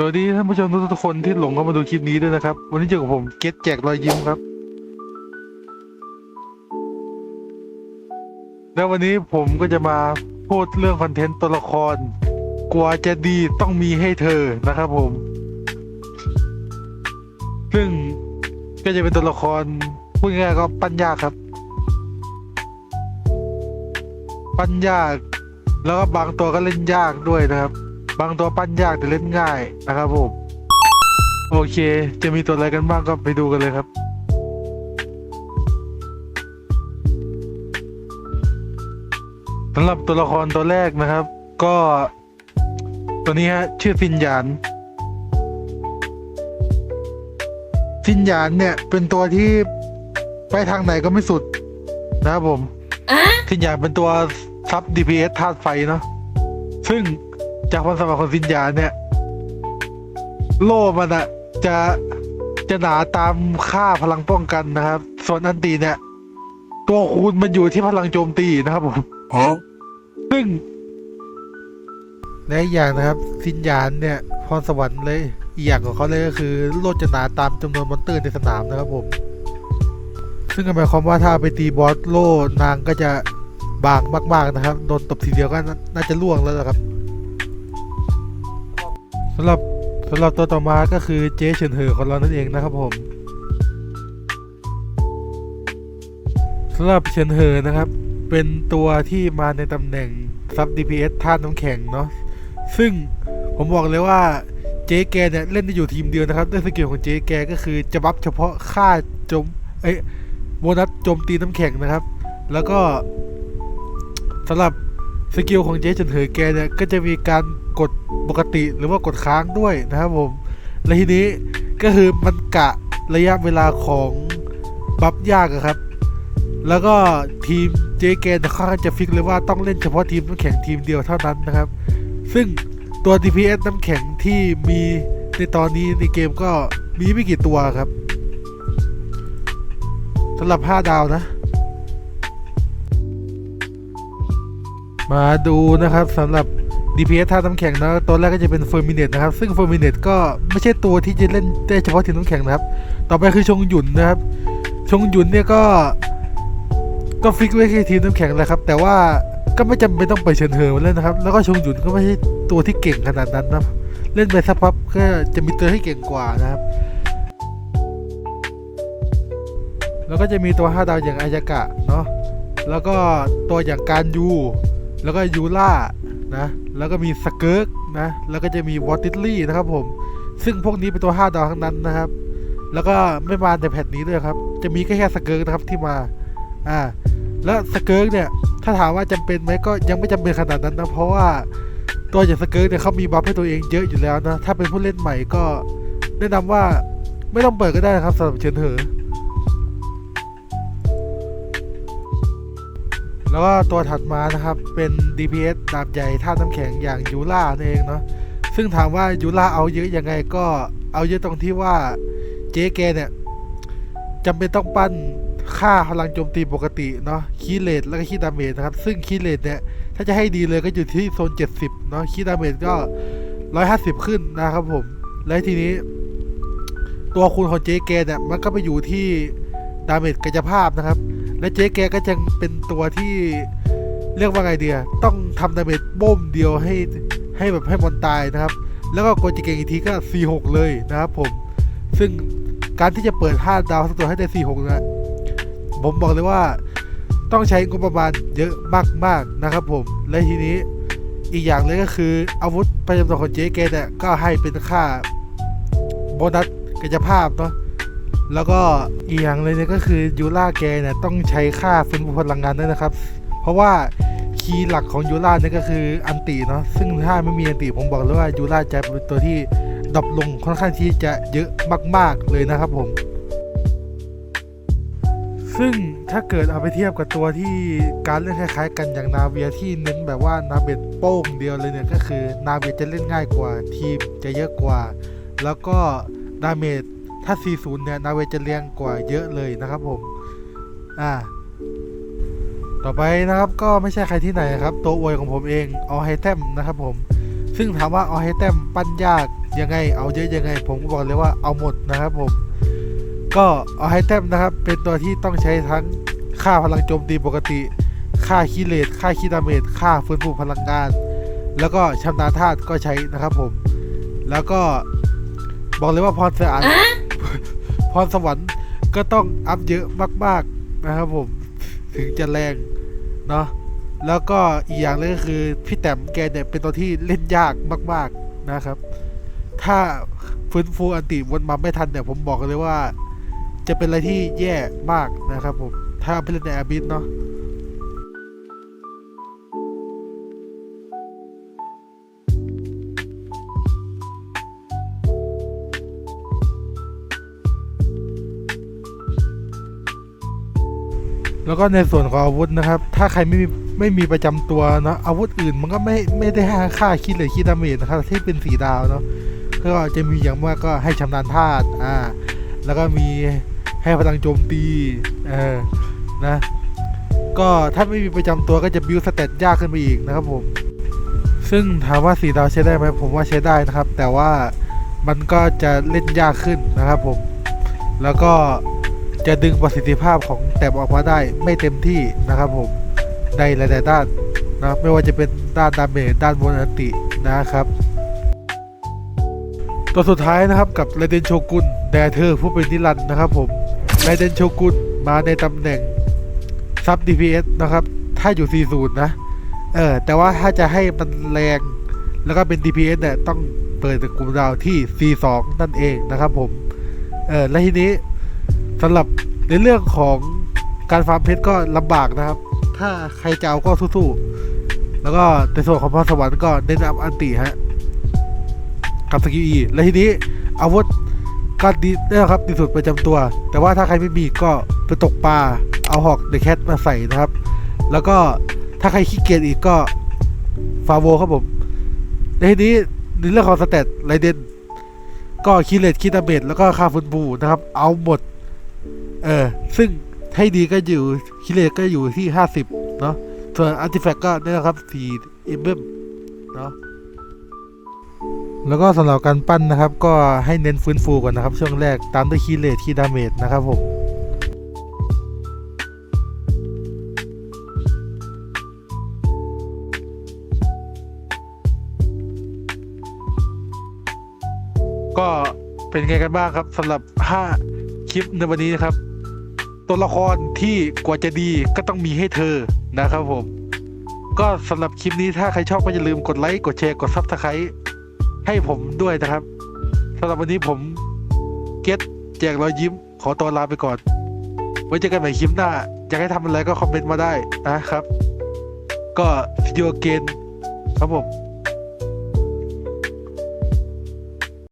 สวัสดีท่านผู้ชมทุกๆคนที่หลงเข้ามาดูคลิปนี้ด้วยนะครับ วันนี้เจอกับผมเกตแจกรอยยิ้มครับ แล้ววันนี้ผมก็จะมาพูดเรื่องคอนเทนต์ตัวละคร กว่าจะดีต้องมีให้เธอนะครับผม ซึ่งก็จะเป็นตัวละครพูดง่ายๆก็ปั้นยาครับ ปั้นยาแล้วก็บางตัวก็เล่นยากด้วยนะครับ บางตัวปั้นยากแต่เล่นง่ายนะครับผมโอเค จะมีตัวอะไรกันบ้างก็ไปดูกันเลยครับ สำหรับตัวละครตัวแรกนะครับ ก็ ตัวนี้ฮะ ชื่อซินหยานซินหยานเนี่ย เป็นตัวที่ไปทางไหนก็ไม่สุด นะครับผมซินหยานเป็นตัวซับ DPS ธาตุไฟเนาะซึ่ง จากความสามารถของซินหยานเนี่ย โล่มันอะจะจะหนาตามค่าพลังป้องกันนะครับ ส่วนอันตีเนี่ย ตัวคูณมันอยู่ที่พลังโจมตีนะครับผม Huh? ซึ่งและอีกอย่างนะครับสินยานเนี่ยพรสวรรค์เลยอีกอย่างของเขาเลยก็คือโลดจะหนาตามจำนวนมอนเตอร์ในสนามนะครับผม ซึ่งก็หมายความว่าถ้าไปตีบอสโลนางก็จะบางมาก ๆนะครับโดนตบทีเดียวก็น่าน่าจะล่วงแล้วนะครับ สำหรับสำหรับตัวต่อมาก็คือเจ๊เฉินเหอของเรานั่นเองนะครับผมสำหรับเฉินเหอนะครับ เป็นตัวที่มาในตำแหน่งซับ DPS ท่าน้ำแข็งเนาะซึ่งผมบอกเลยว่าเจ๊แกเนี่ยเล่นได้อยู่ทีมเดียวนะครับด้วยสกิลของเจ๊แกก็คือจะบัฟเฉพาะค่าจมเอ้ยโบนัสโจมตีน้ำแข็งนะครับ แล้วก็สำหรับสกิลของเจ๊จนเหอแกเนี่ยก็จะมีการ กดปกติหรือว่ากดค้างด้วยนะครับผม และทีนี้ก็คือมันกะระยะเวลาของบัฟยากอะครับ แล้วก็ทีมเจเกนเขาก็จะฟิกเลยว่าต้องเล่นเฉพาะทีมน้ำแข็งทีมเดียวเท่านั้นนะครับ ซึ่งตัว DPS น้ำแข็งที่มีในตอนนี้ในเกมก็มีไม่กี่ตัวครับสำหรับ 5 ดาวนะ มาดูนะครับสำหรับ DPS ท่าน้ำแข็งนะตัวแรกก็จะเป็นเฟอร์มิเนตนะครับ ซึ่งเฟอร์มิเนตก็ไม่ใช่ตัวที่จะเล่นได้เฉพาะทีมน้ำแข็งนะครับ ต่อไปคือชงหยุนนะครับ ชงหยุนเนี่ยก็ก็ฟิกไว้แค่ทีมน้ำแข็งแหละครับ แต่ว่าก็ไม่จำเป็นต้องไปเชิญเธอมาเล่นนะครับ แล้วก็ชงหยุนก็ไม่ใช่ตัวที่เก่งขนาดนั้นนะเล่นไปสักพักก็จะมีตัวที่เก่งกว่านะครับ แล้วก็จะมีตัว5ดาวอย่างอายากะเนาะแล้วก็ตัวอย่างการยูแล้วก็ยูล่านะ แล้วก็มีสเกิร์กนะ แล้วก็จะมีวอติลี่นะครับผม ซึ่งพวกนี้เป็นตัว 5 ดาวทั้งนั้นนะครับ แล้วก็ไม่มาในแพทนี้ด้วยครับ จะมีแค่แค่สเกิร์กนะครับที่มา อ่า แล้วสเกิร์กเนี่ย ถ้าถามว่าจำเป็นไหมก็ยังไม่จำเป็นขนาดนั้นนะ เพราะว่าตัวอย่างสเกิร์กเนี่ยเขามีบัฟให้ตัวเองเยอะอยู่แล้วนะ ถ้าเป็นผู้เล่นใหม่ก็แนะนำว่าไม่ต้องเปิดก็ได้นะครับสำหรับเชิญเถอ แล้วก็ตัวถัดมานะครับเป็น DPS ดาบใหญ่ท่าน้ำแข็งอย่างยูล่านั่นเองเนาะซึ่งถามว่ายูล่าเอาเยอะยังไงก็เอาเยอะตรงที่ว่าเจ๊แกเนี่ยจำเป็นต้องปั้นค่าพลังโจมตีปกติเนาะคีเลตแล้วก็คีดาเมจนะครับ ซึ่งคีเลตเนี่ยถ้าจะให้ดีเลยก็อยู่ที่โซน 70 เนาะคีดาเมจก็ 150 ขึ้นนะครับผม และทีนี้ ตัวคูณของเจ๊แกเนี่ยมันก็ไปอยู่ที่ดาเมจกายภาพนะครับ และเจ๊แกก็จะเป็นตัวที่เรียกว่าไงเดียต้องทำดาเมจบ่มเดียวให้ให้แบบให้มันตายนะครับ แล้วก็โกจิเกงอีกทีก็ C6 เลยนะครับผม ซึ่งการที่จะเปิด5ดาวสักตัวให้ได้ C6 นะ ผมบอกเลยว่าต้องใช้งบประมาณเยอะมากๆนะครับผม และทีนี้อีกอย่างเลยก็คืออาวุธประจำตัวของเจเกเนี่ยก็ให้เป็นค่าโบนัสกายภาพเนาะ แล้วก็อีกอย่างเลยเนี่ยก็คือยูล่าแกเนี่ยต้องใช้ค่าฟื้นฟูพลังงานด้วยนะครับ เพราะว่าคีย์หลักของยูล่าเนี่ยก็คืออันติเนาะซึ่งถ้าไม่มีอันติผมบอกเลยว่ายูล่าจะเป็นตัวที่ดรอปลงค่อนข้างที่จะเยอะมาก ๆเลยนะครับผม ซึ่งถ้าเกิดเอาไปเทียบกับตัวที่การเล่นคล้ายๆ กันอย่างนาเวียที่เน้นแบบว่านาเบตโป้งเดียวเลยเนี่ยก็คือนาเวียจะเล่นง่ายกว่าทีมจะเยอะกว่า แล้วก็ดาเมจ ถ้า 40 เนี่ย นาเวจะเรียงกว่าเยอะเลยนะครับผม อ่า ต่อไปนะครับก็ไม่ใช่ใครที่ไหนครับ ตัวอวยของผมเองเอาไฮเทมนะครับผม ซึ่งถามว่าเอาให้แต้มปั้นยากยังไง เอาเยอะยังไง ผมก็บอกเลยว่าเอาหมดนะครับผม ก็เอาให้แต้มนะครับ เป็นตัวที่ต้องใช้ทั้งค่าพลังโจมตีปกติ ค่าคีเลตค่าคีดาเมจ ค่าฟื้นฟูพลังงาน แล้วก็ชำนาญธาตุก็ใช้นะครับผม แล้วก็บอกเลยว่าพรสวรรค์ พรสวรรค์ก็ต้องอัพเยอะมาก ๆนะครับผมถึงจะแรงเนาะแล้วก็อีกอย่างเลยก็คือพี่แต้มแกเนี่ยเป็นตัวที่เล่นยากมาก ๆนะครับ ถ้าฟื้นฟูอันติวนมาไม่ทันเนี่ยผมบอกเลยว่า จะเป็นอะไรที่แย่มากนะครับผมถ้าไปเล่นในอาบิสเนาะ แล้วก็ในส่วนของอาวุธนะครับ ถ้าใครไม่มีไม่มีประจำตัวเนาะอาวุธอื่นมันก็ไม่ไม่ได้ให้ค่าคิดเลยคิดดาเมจนะครับที่เป็นสีดาวเนาะก็จะมีอย่างมากก็ให้ชำนาญธาตุอ่าแล้วก็มีให้พลังโจมตีเออนะก็ถ้าไม่มีประจำตัวก็จะบิวสเตตยากขึ้นไปอีกนะครับผมซึ่งถามว่าสีดาวใช้ได้ไหมผมว่าใช้ได้นะครับ แต่ว่ามันก็จะเล่นยากขึ้นนะครับผมแล้วก็ จะดึงประสิทธิภาพของแต้มออกมาได้ไม่เต็มที่นะครับผมในหลายๆด้านนะไม่ว่าจะเป็นด้านดาเมจด้านบนอันตินะครับ ตัวสุดท้ายนะครับกับไรเดนโชกุนแดเธอร์ผู้เป็นนิรันด์นะครับผมไรเดนโชกุนมาในตำแหน่งซับ DPS นะครับ ถ้าอยู่ 40 นะ เออ แต่ว่าถ้าจะให้มันแรง แล้วก็เป็น DPS เนี่ย ต้องเปิดกลุ่มดาวที่ C2 นั่นเองนะครับผม เออ และทีนี้ สำหรับในเรื่องของการฟาร์มเพชรก็ลำบากนะครับ ถ้าใครจะเอาก็สู้ๆ แล้วก็ในส่วนของพรสวรรค์ก็เน้นอัพอันติฮะ กับสกิลอีและทีนี้อาวุธก็ดีนะครับดีสุดประจำตัว แต่ว่าถ้าใครไม่มีก็ไปตกปลาเอาหอกเดอะแคทมาใส่นะครับ แล้วก็ถ้าใครขี้เกียจอีกก็ฟาโวครับผม ในทีนี้ในเรื่องของสเตตไรเดนก็คีเลตคีดาเมจแล้วก็คาฟุตบูนะครับ เอาหมด เออ ซึ่งให้ดีก็อยู่คีเลตก็อยู่ที่50เนาะ ส่วนอาร์ติแฟกต์ก็นี่นะครับ4เอมเบมเนาะ แล้วก็สำหรับการปั้นนะครับ ก็ให้เน้นฟื้นฟูก่อนนะครับ ช่วงแรกตามด้วยคีเลทคีดาเมจนะครับผมก็เป็นไงกันบ้างครับสำหรับ 5 คลิปในวันนี้นะครับ ตัวละครที่กว่าจะดีก็ต้องมีให้เธอนะครับผม ก็สำหรับคลิปนี้ถ้าใครชอบก็อย่าลืมกดไลค์กดแชร์กดซับสไครต์ให้ผมด้วยนะครับสำหรับวันนี้ผมเก็ตแจกรอยยิ้มขอตัวลาไปก่อน ไว้เจอกันใหม่คลิปหน้า อยากให้ทำอะไรก็คอมเมนต์มาได้นะครับ ก็วิดีโอเกนครับผม